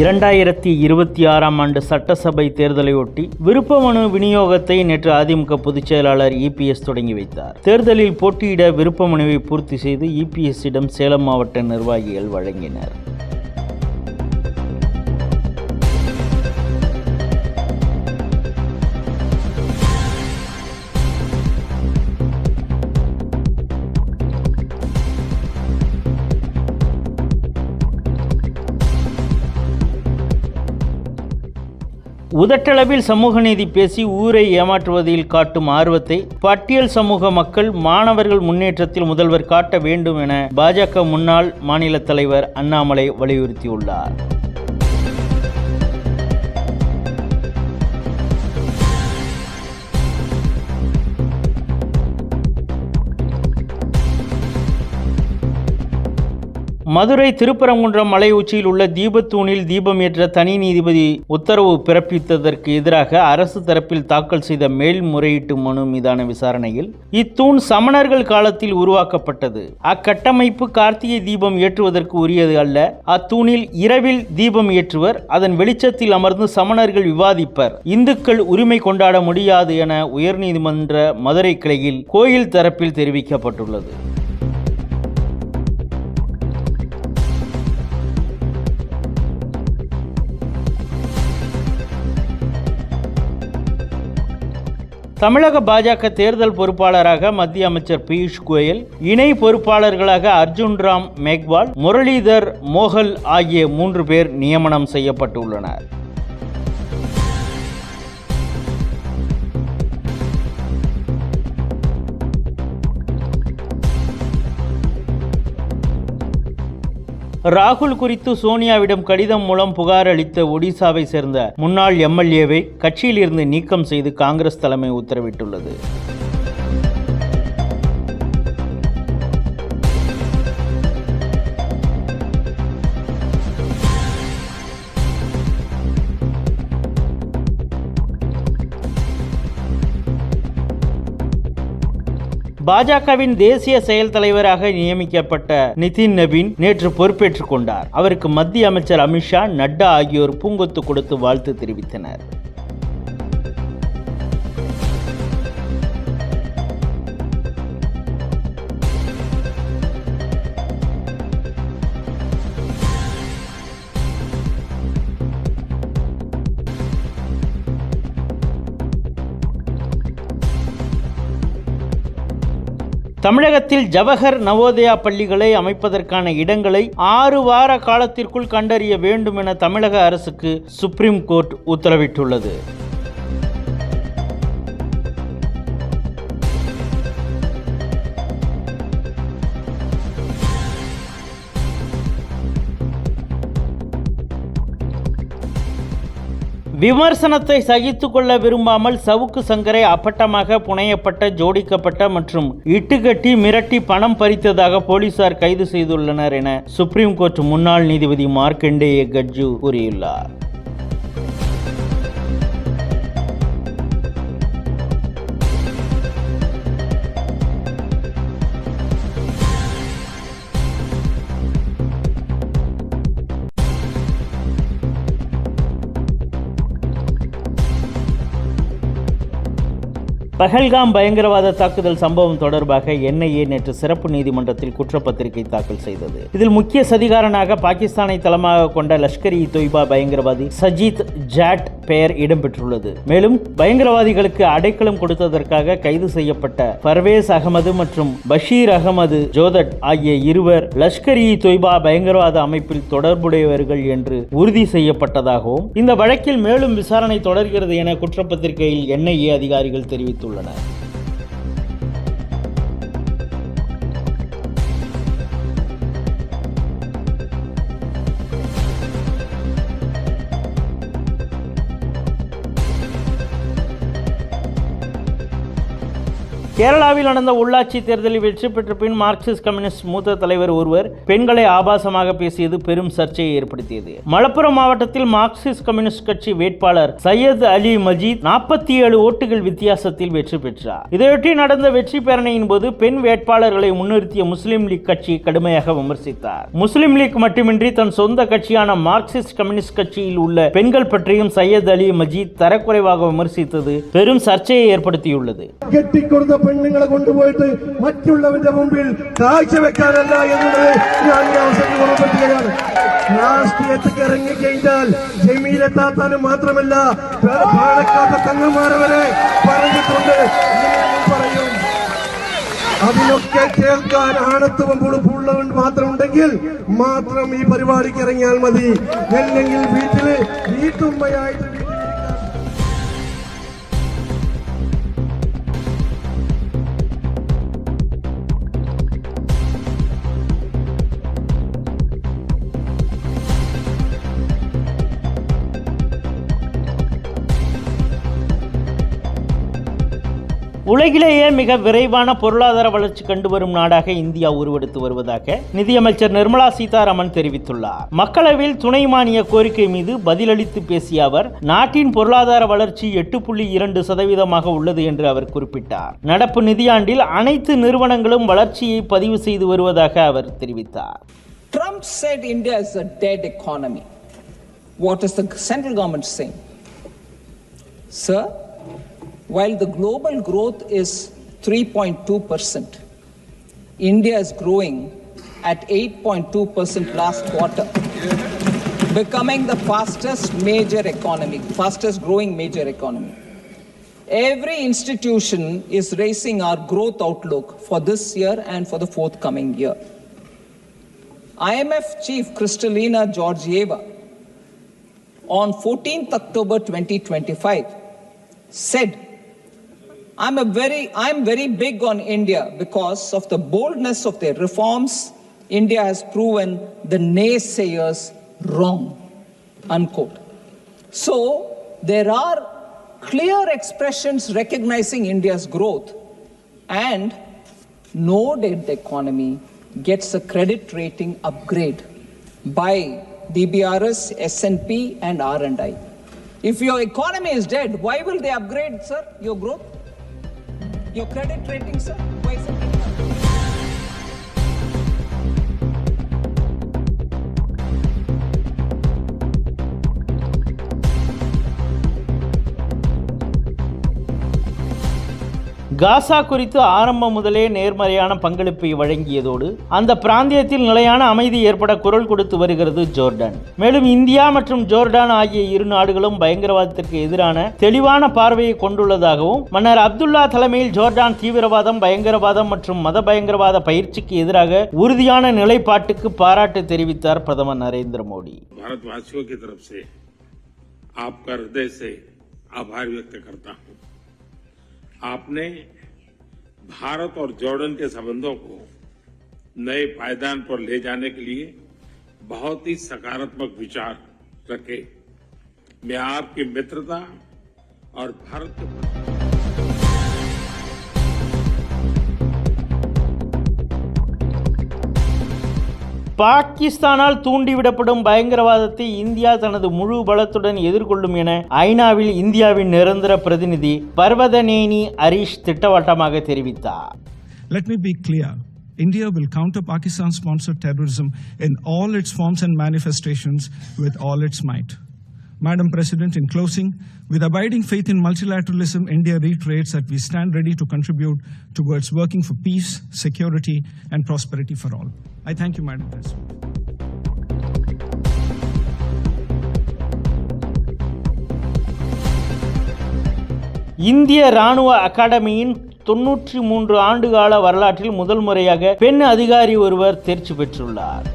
இரண்டாயிரத்தி இருபத்தி ஆறாம் ஆண்டு சட்டசபை தேர்தலையொட்டி விருப்ப மனு விநியோகத்தை நேற்று அதிமுக பொதுச் செயலாளர் இபிஎஸ் தொடங்கி வைத்தார். தேர்தலில் போட்டியிட விருப்ப மனுவை பூர்த்தி செய்து இபிஎஸ்ஸிடம் சேலம் மாவட்ட நிர்வாகிகள் வழங்கினர். உதட்டளவில் சமூக நீதி பேசி ஊரை ஏமாற்றுவதில் காட்டும் ஆர்வத்தை பட்டியல் சமூக மக்கள் மாணவர்கள் முன்னேற்றத்தில் முதல்வர் காட்ட வேண்டும் என பாஜக முன்னாள் மாநில தலைவர் அண்ணாமலை வலியுறுத்தியுள்ளார். மதுரை திருப்பரங்குன்றம் மலை உச்சியில் உள்ள தீபத்தூணில் தீபம் ஏற்ற தனி நீதிபதி உத்தரவு பிறப்பித்ததற்கு எதிராக அரசு தரப்பில் தாக்கல் செய்த மேல்முறையீட்டு மனு மீதான விசாரணையில் இத்தூண் சமணர்கள் காலத்தில் உருவாக்கப்பட்டது. அக்கட்டமைப்பு கார்த்திகை தீபம் ஏற்றுவதற்கு உரியது அல்ல. அத்தூணில் இரவில் தீபம் ஏற்றுவர். அதன் வெளிச்சத்தில் அமர்ந்து சமணர்கள் விவாதிப்பர். இந்துக்கள் உரிமை கொண்டாட முடியாது என உயர்நீதிமன்ற மதுரை கிளையில் கோயில் தரப்பில் தெரிவிக்கப்பட்டுள்ளது. தமிழக பாஜக தேர்தல் பொறுப்பாளராக மத்திய அமைச்சர் பியூஷ் கோயல் இணை பொறுப்பாளர்களாக அர்ஜுன் ராம் மேக்வால் முரளிதர் மோகல் ஆகிய மூன்று பேர் நியமனம் செய்யப்பட்டுள்ளனர். ராகுல் குறித்து சோனியாவிடம் கடிதம் மூலம் புகார் அளித்த ஒடிசாவை சேர்ந்த முன்னாள் எம்எல்ஏவை கட்சியிலிருந்து நீக்கம் செய்து காங்கிரஸ் தலைமை உத்தரவிட்டுள்ளது. பாஜகவின் தேசிய செயல் தலைவராக நியமிக்கப்பட்ட நிதின் நவீன் நேற்று பொறுப்பேற்றுக் கொண்டார். அவருக்கு மத்திய அமைச்சர் அமித்ஷா நட்டா ஆகியோர் பூங்கொத்து கொடுத்து வாழ்த்து தெரிவித்தனர். தமிழகத்தில் ஜவஹர் நவோதயா பள்ளிகளை அமைப்பதற்கான இடங்களை ஆறு வார காலத்திற்குள் கண்டறிய வேண்டும் என தமிழக அரசுக்கு சுப்ரீம் கோர்ட் உத்தரவிட்டுள்ளது. விமர்சனத்தை சகித்து கொள்ள விரும்பாமல் சவுக்கு சங்கரை அப்பட்டமாக புனையப்பட்ட ஜோடிக்கப்பட்ட மற்றும் இட்டுக்கட்டி மிரட்டி பணம் பறித்ததாக போலீசார் கைது செய்துள்ளனர் என சுப்ரீம் கோர்ட் முன்னாள் நீதிபதி மார்க்கண்டேய கட்ஜு கூறியுள்ளார். பஹல்காம் பயங்கரவாத தாக்குதல் சம்பவம் தொடர்பாக என்ஐஏ நேற்று சிறப்பு நீதிமன்றத்தில் குற்றப்பத்திரிகை தாக்கல் செய்தது. இதில் முக்கிய சதிகாரனாக பாகிஸ்தானை தளமாக கொண்ட லஷ்கர் இ தொய்பா பயங்கரவாதி சஜித் ஜாட் பெயர் இடம்பெற்றுள்ளது. மேலும் பயங்கரவாதிகளுக்கு அடைக்கலம் கொடுத்ததற்காக கைது செய்யப்பட்ட பர்வேஸ் அகமது மற்றும் பஷீர் அகமது ஜோதட் ஆகிய இருவர் லஷ்கர் இ தொய்பா பயங்கரவாத அமைப்பில் தொடர்புடையவர்கள் என்று உறுதி செய்யப்பட்டதாகவும் இந்த வழக்கில் மேலும் விசாரணை தொடர்கிறது என குற்றப்பத்திரிகையில் என்ஐஏ அதிகாரிகள் தெரிவித்துள்ளனர். Lần. கேரளாவில் நடந்த உள்ளாட்சி தேர்தலில் வெற்றி பெற்ற பின் மார்க்சிஸ்ட் கம்யூனிஸ்ட் மூத்த தலைவர் ஒருவர் பெண்களை ஆபாசமாக பேசியது பெரும் சர்ச்சையை ஏற்படுத்தியது. மலப்புரம் மாவட்டத்தில் மார்க்சிஸ்ட் கம்யூனிஸ்ட் கட்சி வேட்பாளர் சையத் அலி மஜீத் நாற்பத்தி ஏழு ஓட்டுகள் வித்தியாசத்தில் வெற்றி பெற்றார். இதையொட்டி நடந்த வெற்றி பேரணியின் போது பெண் வேட்பாளர்களை முன்னிறுத்திய முஸ்லீம் லீக் கட்சி கடுமையாக விமர்சித்தார். முஸ்லீம் லீக் மட்டுமின்றி தன் சொந்த கட்சியான மார்க்சிஸ்ட் கம்யூனிஸ்ட் கட்சியில் உள்ள பெண்கள் பற்றியும் சையத் அலி மஜீத் தரக்குறைவாக விமர்சித்தது பெரும் சர்ச்சையை ஏற்படுத்தியுள்ளது. പെണ്ണുങ്ങളെ കൊണ്ടുപോയിട്ട് മറ്റുള്ളവന്റെ മുമ്പിൽ കാഴ്ചവെക്കാനല്ല എന്നുള്ളത് ഞാൻ ഈ അവസരത്തിൽ ഓർമ്മപ്പെടുത്തുകയാണ്. രാഷ്ട്രീയത്തേക്ക് ഇറങ്ങിക്കഴിഞ്ഞാൽ ജമീലെത്താത്താനും മാത്രമല്ല പാലക്കാട്ടെ തങ്ങന്മാരെ വരെ പറഞ്ഞിട്ടുണ്ട്. പറയും. അതിനൊക്കെ കേൾക്കാൻ ആണത്വം പുളുപ്പുള്ളവൻ മാത്രം ഉണ്ടെങ്കിൽ മാത്രം ഈ പരിപാടിക്ക് ഇറങ്ങിയാൽ മതി. അല്ലെങ്കിൽ വീട്ടിൽ വീട്ടുമ്മയായിട്ട് உலகிலேயே மிக விரைவான பொருளாதார வளர்ச்சி கண்டு வரும் நாடாக இந்தியா உருவெடுத்து வருவதாக நிதியமைச்சர் நிர்மலா சீதாராமன் தெரிவித்துள்ளார் மக்களவையில் துணை மானிய கோரிக்கை மீது பதிலளித்து பேசிய அவர் நாட்டின் பொருளாதார வளர்ச்சி எட்டு புள்ளி இரண்டு சதவீதமாக உள்ளது என்று அவர் குறிப்பிட்டார் நடப்பு நிதியாண்டில் அனைத்து நிறுவனங்களும் வளர்ச்சியை பதிவு செய்து வருவதாக அவர் தெரிவித்தார் Trump said India is a dead economy. What is the central government saying? Sir, while the global growth is 3.2%, India is growing at 8.2% last quarter, becoming the fastest major economy, fastest growing major economy. Every institution is raising our growth outlook for this year and for the forthcoming year. IMF chief Kristalina Georgieva on 14th October 2025 said I'm a very I'm very big on India because of the boldness of their reforms India has proven the naysayers wrong unquote so there are clear expressions recognizing India's growth and no debt economy gets a credit rating upgrade by DBRS, S&P and R&I. If your economy is dead, why will they upgrade, sir, your growth? Your credit rating, sir? காசா குறித்து ஆரம்பம் முதலே நேர்மறையான பங்களிப்பை வழங்கியதோடு அந்த பிராந்தியத்தில் நிலையான அமைதி ஏற்பட குரல் கொடுத்து வருகிறது ஜோர்டான். மேலும் இந்தியா மற்றும் ஜோர்டான் ஆகிய இரு நாடுகளும் பயங்கரவாதத்திற்கு எதிரான தெளிவான பார்வையை கொண்டுள்ளதாகவும் மன்னர் அப்துல்லா தலைமையில் ஜோர்டான் தீவிரவாதம் பயங்கரவாதம் மற்றும் மத பயங்கரவாத பயிற்சிக்கு எதிராக உறுதியான நிலைப்பாட்டுக்கு பாராட்டு தெரிவித்தார் பிரதமர் நரேந்திர மோடி. ஆபார் வியக்த கர்த்தா आपने भारत और जॉर्डन के संबंधों को नए पायदान पर ले जाने के लिए बहुत ही सकारात्मक विचार रखे। मैं आपकी मित्रता और भारत के பாகிஸ்தானால் தூண்டிவிடப்படும் பயங்கரவாதத்தை இந்தியா தனது முழு பலத்துடன் எதிர்கொள்ளும் என ஐநாவில் இந்தியாவின் நிரந்தர பிரதிநிதி பர்வதனேனி ஹரீஷ் திட்டவட்டமாக தெரிவித்தார் Let me be clear. India will counter Pakistan sponsored terrorism in all its forms and manifestations with all its might. Madam President, in closing, with abiding faith in multilateralism, India reiterates that we stand ready to contribute towards working for peace, security, and prosperity for all. I thank you, Madam President. இந்திய ராணுவ அகாடமியின் தொன்னூற்றி மூன்று ஆண்டுகால வரலாற்றில் முதல் முறையாக பெண் அதிகாரி ஒருவர் தேர்ச்சி பெற்றுள்ளார்